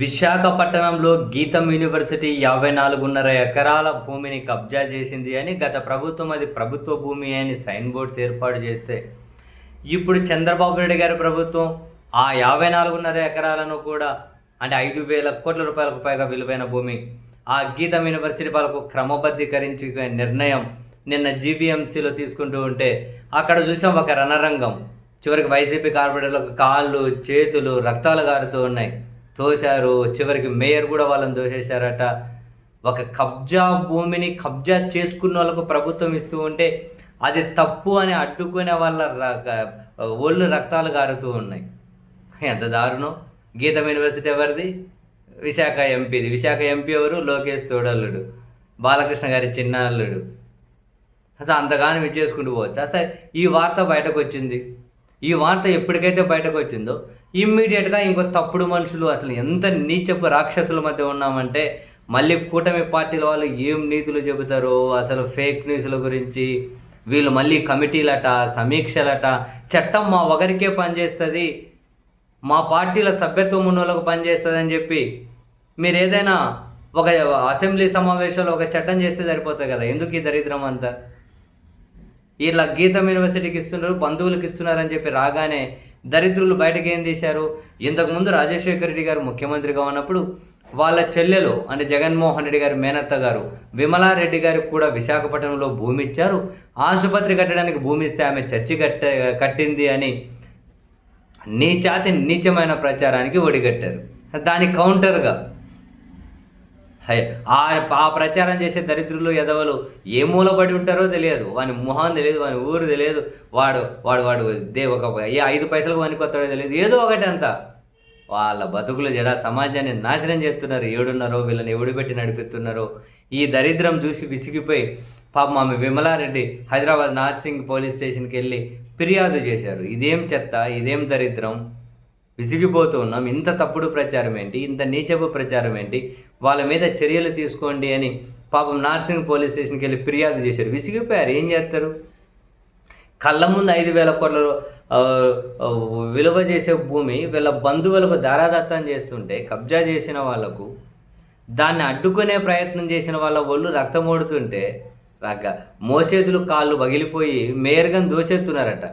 విశాఖపట్నంలో గీతం యూనివర్సిటీ యాభై నాలుగున్నర ఎకరాల భూమిని కబ్జా చేసింది అని గత ప్రభుత్వం అది ప్రభుత్వ భూమి అని సైన్ బోర్డ్స్ ఏర్పాటు చేస్తే. ఇప్పుడు చంద్రబాబు నాయుడు గారి ప్రభుత్వం ఆ యాభై నాలుగున్నర ఎకరాలను కూడా అంటే ఐదు వేల కోట్ల రూపాయలకు పైగా విలువైన భూమి ఆ గీతం యూనివర్సిటీ వాళ్ళకు క్రమబద్ధీకరించే నిర్ణయం నిన్న జీబీఎంసీలో తీసుకుంటూ ఉంటే అక్కడ చూసాం ఒక రణరంగం. చివరికి వైసీపీ కార్పొరేటర్లకు కాళ్ళు చేతులు రక్తాలు గారుతూ ఉన్నాయి. తోశారు. చివరికి మేయర్ కూడా వాళ్ళని తోసేశారట. ఒక కబ్జా భూమిని కబ్జా చేసుకున్న వాళ్ళకు ప్రభుత్వం ఇస్తూ ఉంటే అది తప్పు అని అడ్డుకునే వాళ్ళ ర- ఒళ్ళు రక్తాలు గారుతూ ఉన్నాయి. ఎంత దారుణం. గీతం యూనివర్సిటీ ఎవరిది? విశాఖ ఎంపీది. విశాఖ ఎంపీ ఎవరు? లోకేష్ తోడల్లుడు. బాలకృష్ణ గారి చిన్న అల్లుడు అసలు అంతగానం ఇది చేసుకుంటూ పోవచ్చు? అసలు ఈ వార్త బయటకు వచ్చింది ఈ వార్త ఎప్పటికైతే బయటకు వచ్చిందో ఇమ్మీడియట్గా ఇంకో తప్పుడు మనుషులు అసలు ఎంత నీచపు రాక్షసుల మధ్య ఉన్నామంటే మళ్ళీ కూటమి పార్టీల వాళ్ళు ఏం నీతులు చెబుతారో అసలు ఫేక్ న్యూస్ల గురించి వీళ్ళు మళ్ళీ కమిటీలట సమీక్షలట చట్టం మా ఒకరికే పనిచేస్తుంది మా పార్టీల సభ్యత్వం ఉన్న వాళ్ళకు పనిచేస్తుంది అని చెప్పి మీరు ఏదైనా ఒక అసెంబ్లీ సమావేశంలో ఒక చట్టం చేస్తే సరిపోతుంది కదా? ఎందుకు ఈ దరిద్రం అంతా? ఇలా గీతం యూనివర్సిటీకి ఇస్తున్నారు బంధువులకు ఇస్తున్నారని చెప్పి రాగానే దరిద్రులు బయటకు ఏం తీశారు? ఇంతకుముందు రాజశేఖర రెడ్డి గారు ముఖ్యమంత్రిగా ఉన్నప్పుడు వాళ్ళ చెల్లెలు అంటే జగన్మోహన్ రెడ్డి గారి మేనత్త గారు విమలారెడ్డి గారికి కూడా విశాఖపట్నంలో భూమి ఇచ్చారు. ఆసుపత్రి కట్టడానికి భూమి ఇస్తే ఆమె చర్చి కట్ట కట్టింది అని నీచాతి నీచమైన ప్రచారానికి ఒడిగట్టారు. దాని కౌంటర్గా ఆ ఆ ప్రచారం చేసే దరిద్రులు ఎదవలు ఏ మూలబడి ఉంటారో తెలియదు. వాని మొహం తెలియదు వాని ఊరు తెలియదు. వాడు వాడు వాడు దే ఒక ఏ ఐదు పైసలకు వానికి వస్తాడో తెలియదు. ఏదో ఒకటి అంత. వాళ్ళ బతుకులు జడ సమాజాన్ని నాశనం చేస్తున్నారు. ఏడున్నారో వీళ్ళని ఎవడు పెట్టి నడిపిస్తున్నారో. ఈ దరిద్రం చూసి విసిగిపోయి పాపం ఆమె విమలారెడ్డి హైదరాబాద్ నార్సింగ్ పోలీస్ స్టేషన్కి వెళ్ళి ఫిర్యాదు చేశారు. ఇదేం చెత్త? ఇదేం దరిద్రం? విసిగిపోతూ ఉన్నాం. ఇంత తప్పుడు ప్రచారం ఏంటి? ఇంత నీచపు ప్రచారం ఏంటి? వాళ్ళ మీద చర్యలు తీసుకోండి అని పాపం నార్సింగ్ పోలీస్ స్టేషన్కి వెళ్ళి ఫిర్యాదు చేశారు. విసిగిపోయారు. ఏం చేస్తారు? కళ్ళ ముందు ఐదు వేల కోట్ల విలువ చేసే భూమి వీళ్ళ బంధువులకు దారాదత్తం చేస్తుంటే కబ్జా చేసిన వాళ్ళకు దాన్ని అడ్డుకునే ప్రయత్నం చేసిన వాళ్ళ ఒళ్ళు రక్తమోడుతుంటే రగ్గ మోసేతులు కాళ్ళు పగిలిపోయి మేయర్గా దోసేస్తున్నారట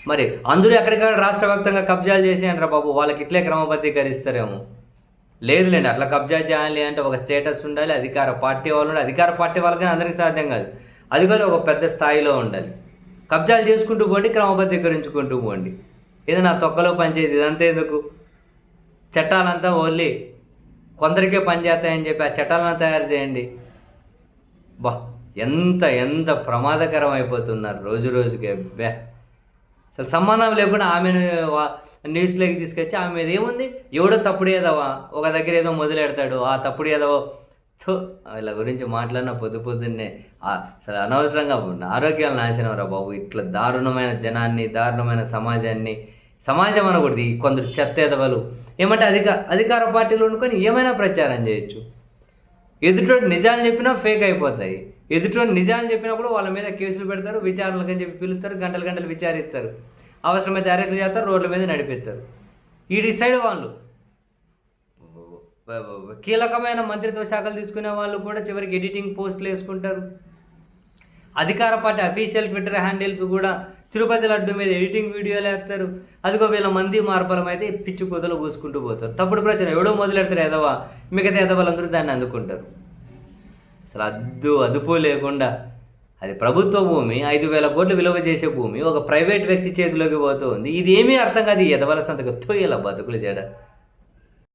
మరి అందరూ ఎక్కడికక్కడ రాష్ట్ర వ్యాప్తంగా కబ్జాలు చేసేయంటారా బాబు. వాళ్ళకి ఇట్లే క్రమబద్ధీకరిస్తారేమో. లేదులేండి అట్లా కబ్జా చేయాలి అంటే ఒక స్టేటస్ ఉండాలి అధికార పార్టీ వాళ్ళు ఉండాలి. అధికార పార్టీ వాళ్ళకి అందరికీ సాధ్యం కాదు. అది కూడా ఒక పెద్ద స్థాయిలో ఉండాలి. కబ్జాలు చేసుకుంటూ పోండి క్రమబద్ధీకరించుకుంటూ పోండి. ఇది నా తొక్కలో పనిచేది ఇదంతా ఎందుకు? చట్టాలంతా ఓన్లీ కొందరికే పనిచేస్తాయని చెప్పి ఆ చట్టాలను తయారు చేయండి. బా ఎంత ఎంత ప్రమాదకరం అయిపోతున్నారు రోజు రోజుకి. బే. అసలు సంబంధం లేకుండా ఆమెను వా- న్యూస్లోకి తీసుకొచ్చి ఆమె మీద ఏముంది? ఎవడో తప్పుడు ఏదవా? ఒక దగ్గర ఏదో మొదలెడతాడు. ఆ తప్పుడు ఏదవో? ఇలా గురించి మాట్లాడిన పొద్దు పొద్దున్నే అసలు అనవసరంగా ఆరోగ్యాలు నాశనం రా బాబు. ఇట్లా దారుణమైన జనాన్ని దారుణమైన సమాజాన్ని సమాజం అనకూడదు. ఈ కొందరు చెత్త ఎదవలు. ఏమంటే అధిక అధికార పార్టీలు వండుకొని ఏమైనా ప్రచారం చేయొచ్చు. ఎదుటోటి నిజాలు చెప్పినా ఫేక్ అయిపోతాయి. ఎదుటి నిజాన్ని చెప్పినప్పుడు వాళ్ళ మీద కేసులు పెడతారు విచారణలకు అని చెప్పి పిలుస్తారు గంటలు గంటలు విచారిస్తారు. అవసరమైతే అరెస్ట్ చేస్తారు రోడ్ల మీద నడిపిస్తారు. ఈ డిసైడ్ వాళ్ళు. కీలకమైన మంత్రిత్వ శాఖలు తీసుకునే వాళ్ళు కూడా చివరికి ఎడిటింగ్ పోస్టులు వేసుకుంటారు. అధికార పార్టీ అఫీషియల్ ట్విట్టర్ హ్యాండిల్స్ కూడా తిరుపతి లడ్డు మీద ఎడిటింగ్ వీడియోలు వేస్తారు. అదిగో వీళ్ళ మంది మార్పలం అయితే పిచ్చి కూతలు కూసుకుంటూ పోతారు. తప్పుడు ప్రచారం. ఎవడో మొదలెడతారు ఎదవా. మిగతా ఎదవాళ్ళందరూ దాన్ని అందుకుంటారు. అసలు అద్దు అదుపు లేకుండా. అది ప్రభుత్వ భూమి ఐదు వేల కోట్లు విలువ చేసే భూమి ఒక ప్రైవేట్ వ్యక్తి చేతిలోకి పోతూ ఉంది. ఇది ఏమీ అర్థం కాదు ఎదవల సంతకు. ఇలా బతుకులు చేయడం